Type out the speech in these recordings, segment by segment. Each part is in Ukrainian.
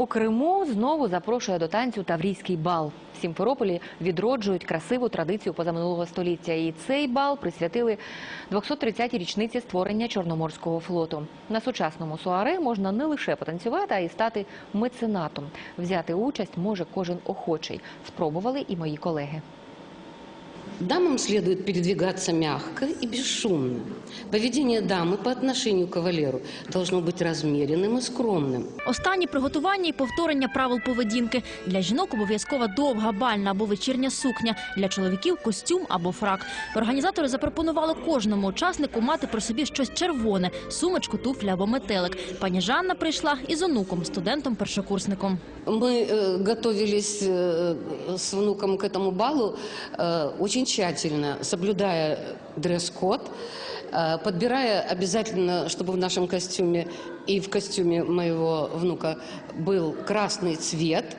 У Криму знову запрошує до танцю Таврійський бал. В Сімферополі відроджують красиву традицію позаминулого століття. І цей бал присвятили 230-й річниці створення Чорноморського флоту. На сучасному суаре можна не лише потанцювати, а й стати меценатом. Взяти участь може кожен охочий. Спробували і мої колеги. Дамам следует передвигаться мягко и бесшумно. Поведение дамы по отношению к кавалеру должно быть размеренным и скромным. Останні приготування і повторення правил поведінки. Для жінок обов'язкова довга бальна або вечірня сукня. Для чоловіків костюм або фрак. Організатори запропонували кожному учаснику мати при собі щось червоне – сумочку, туфлі або метелик. Пані Жанна прийшла із онуком, студентом-першокурсником. Мы э, готовились э, с внуком к этому балу э, очень тщательно, соблюдая дресс-код, э, подбирая обязательно, чтобы в нашем костюме и в костюме моего внука был красный цвет.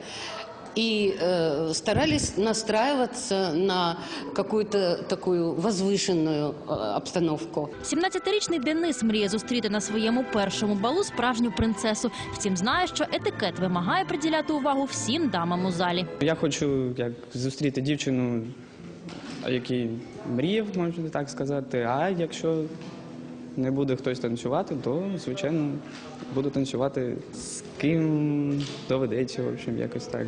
И э, старались настраиваться на какую-то такую возвышенную э, обстановку. 17-річний Денис мріє зустріти на своєму першому балу справжню принцесу. Втім, знає, що етикет вимагає приділяти увагу всім дамам у залі. Я хочу як зустріти дівчину, який мріяв, можна так сказати. А якщо не буде хтось танцювати, то звичайно буду танцювати з ким доведеться, в общем, якось так.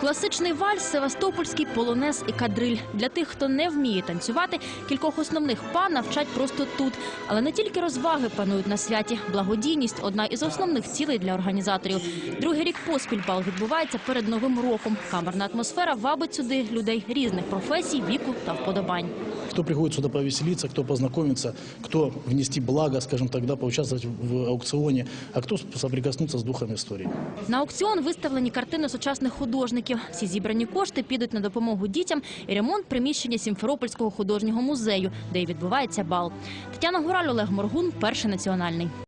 Класичний вальс, севастопольський полонез і кадриль. Для тих, хто не вміє танцювати, кількох основних па навчать просто тут. Але не тільки розваги панують на святі. Благодійність одна із основних цілей для організаторів. Другий рік поспіль бал відбувається перед новим роком. Камерна атмосфера вабить сюди людей різних професій, віку та вподобань. Кто приходит сюда повеселиться, кто познакомиться, кто внести благо, скажем так, да, поучаствовать в аукционе, а кто соприкоснуться с духом истории. На аукціон виставлені картини сучасних художників. Всі зібрані кошти підуть на допомогу дітям і ремонт приміщення Сімферопольського художнього музею, де й відбувається бал. Тетяна Гураль, Олег Моргун, перший національний.